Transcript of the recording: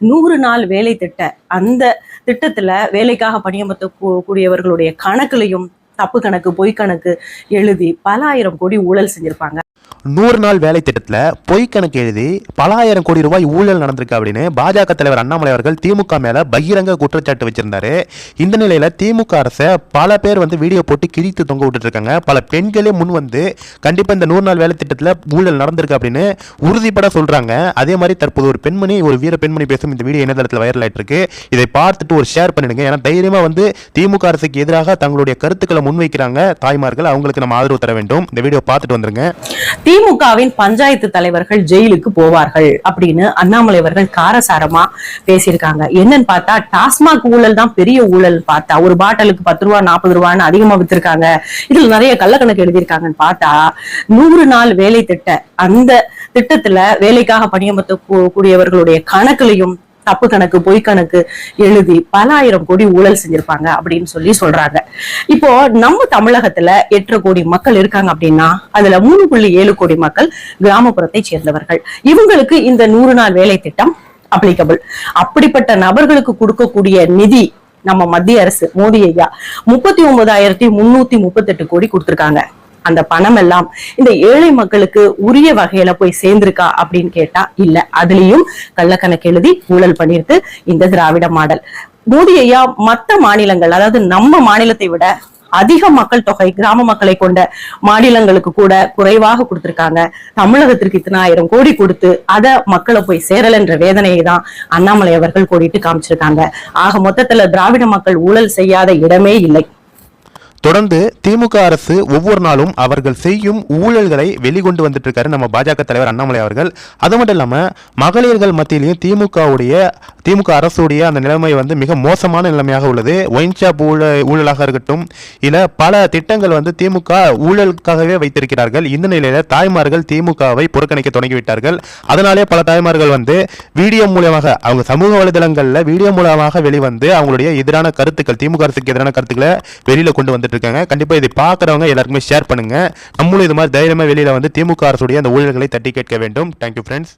நூறு நாள் வேலை திட்ட அந்த திட்டத்தில் வேலைக்காக பணியமர்த்த கூ- கூடியவர்களுடைய கணக்குலையும் தப்பு கணக்கு பொய் கணக்கு எழுதி பல ஆயிரம் கோடி ஊழல் செஞ்சிருப்பாங்க. நூறு நாள் வேலை திட்டத்தில் பொய் கணக்கு எழுதி பல ஆயிரம் கோடி ரூபாய் ஊழல் நடந்திருக்கு அப்படின்னு பாஜக தலைவர் அண்ணாமலை அவர்கள் திமுக மேலே பகிரங்க குற்றச்சாட்டு வச்சிருந்தாரு. இந்த நிலையில் திமுக அரசை பல பேர் வந்து வீடியோ போட்டு கிழித்து தொங்க விட்டுருக்காங்க பல பெண்களே முன் வந்து கண்டிப்பாக இந்த நூறு நாள் வேலை திட்டத்தில் ஊழல் நடந்திருக்கு அப்படின்னு உறுதிப்பட சொல்கிறாங்க அதே மாதிரி தற்போது ஒரு பெண்மணி ஒரு வீர பெண்மணி பேசும் இந்த வீடியோ இணையதளத்தில் வைரல் ஆகிட்டு இருக்கு. இதை பார்த்துட்டு ஒரு ஷேர் பண்ணிடுங்க. ஏன்னா தைரியமாக வந்து திமுக அரசுக்கு எதிராக தங்களுடைய கருத்துக்களை முன்வைக்கிறாங்க தாய்மார்கள். அவங்களுக்கு நம்ம ஆதரவு தர வேண்டும். இந்த வீடியோ பார்த்துட்டு வந்துருங்க. திமுகவின் பஞ்சாயத்து தலைவர்கள் ஜெயிலுக்கு போவார்கள் அப்படின்னு அண்ணாமலை அவர்கள் காரசாரமா பேசியிருக்காங்க. என்னன்னு பார்த்தா டாஸ்மாக் ஊழல் தான் பெரிய ஊழல் பார்த்தா. ஒரு பாட்டிலுக்கு பத்து ரூபா நாற்பது ரூபான்னு அதிகமா வித்திருக்காங்க. இதுல நிறைய கள்ளக்கணக்கு எழுதியிருக்காங்கன்னு பார்த்தா நூறு நாள் வேலை திட்ட அந்த திட்டத்துல வேலைக்காக பணியமர்த்த கூடியவர்களுடைய கணக்குலையும் தப்பு கணக்கு பொய் கணக்கு எழுதி பல ஆயிரம் கோடி ஊழல் செஞ்சிருப்பாங்க அப்படின்னு சொல்லி சொல்றாங்க. இப்போ நம்ம தமிழகத்துல எட்டரை கோடி மக்கள் இருக்காங்க அப்படின்னா அதுல மூணு புள்ளி ஏழு கோடி மக்கள் கிராமப்புறத்தை சேர்ந்தவர்கள். இவங்களுக்கு இந்த நூறு நாள் வேலை திட்டம் அப்ளிகபிள் அப்படிப்பட்ட நபர்களுக்கு கொடுக்கக்கூடிய நிதி நம்ம மத்திய அரசு மோடி ஐயா முப்பத்தி ஒன்பதாயிரத்தி முன்னூத்தி முப்பத்தி எட்டு கோடி கொடுத்திருக்காங்க. அந்த பணம் எல்லாம் இந்த ஏழை மக்களுக்கு உரிய வகையில போய் சேர்ந்திருக்கா அப்படின்னு கேட்டா இல்ல. அதுலயும் கள்ளக்கணக்கு எழுதி ஊழல் பண்ணிருக்கு இந்த திராவிட மாடல். மோடி ஐயா மத்த மாநிலங்கள் அதாவது நம்ம மாநிலத்தை விட அதிக மக்கள் தொகை கிராம மக்களை கொண்ட மாநிலங்களுக்கு கூட குறைவாக கொடுத்திருக்காங்க. தமிழகத்திற்கு இத்தனை ஆயிரம் கோடி கொடுத்து அத மக்களை போய் சேரலன்ற வேதனையை தான் அண்ணாமலை அவர்கள் கோடிட்டு காமிச்சிருக்காங்க. ஆக மொத்தத்துல திராவிட மக்கள் ஊழல் செய்யாத இடமே இல்லை. தொடர்ந்து திமுக அரசு ஒவ்வொரு நாளும் அவர்கள் செய்யும் ஊழல்களை வெளிக்கொண்டு வந்துட்டு இருக்காரு நம்ம பாஜக தலைவர் அண்ணாமலை அவர்கள். அது மட்டும் இல்லாமல் மகளிர்கள் மத்தியிலையும் திமுகவுடைய திமுக அரசுடைய அந்த நிலைமை வந்து மிக மோசமான நிலைமையாக உள்ளது. ஒயின் ஷாப் ஊழல் ஊழலாக இருக்கட்டும் இல்லை பல திட்டங்கள் வந்து திமுக ஊழலுக்காகவே வைத்திருக்கிறார்கள். இந்த நிலையில தாய்மார்கள் திமுகவை புறக்கணிக்க தொடங்கிவிட்டார்கள். அதனாலே பல தாய்மார்கள் வந்து வீடியோ மூலமாக அவங்க சமூக வலைதளங்களில் வீடியோ மூலமாக வெளிவந்து அவங்களுடைய எதிரான கருத்துக்கள் திமுக அரசுக்கு எதிரான கருத்துக்களை வெளியில் கொண்டு வந்து இருக்காங்க கண்டிப்பாக இதை பார்க்குறவங்க எல்லாருக்குமே ஷேர் பண்ணுங்க. நம்மளும் இது மாதிரி தைரியமாக வெளியில் வந்து திமுக அரசுடைய அந்த ஊழல்களை தட்டி கேட்க வேண்டும். Thank you friends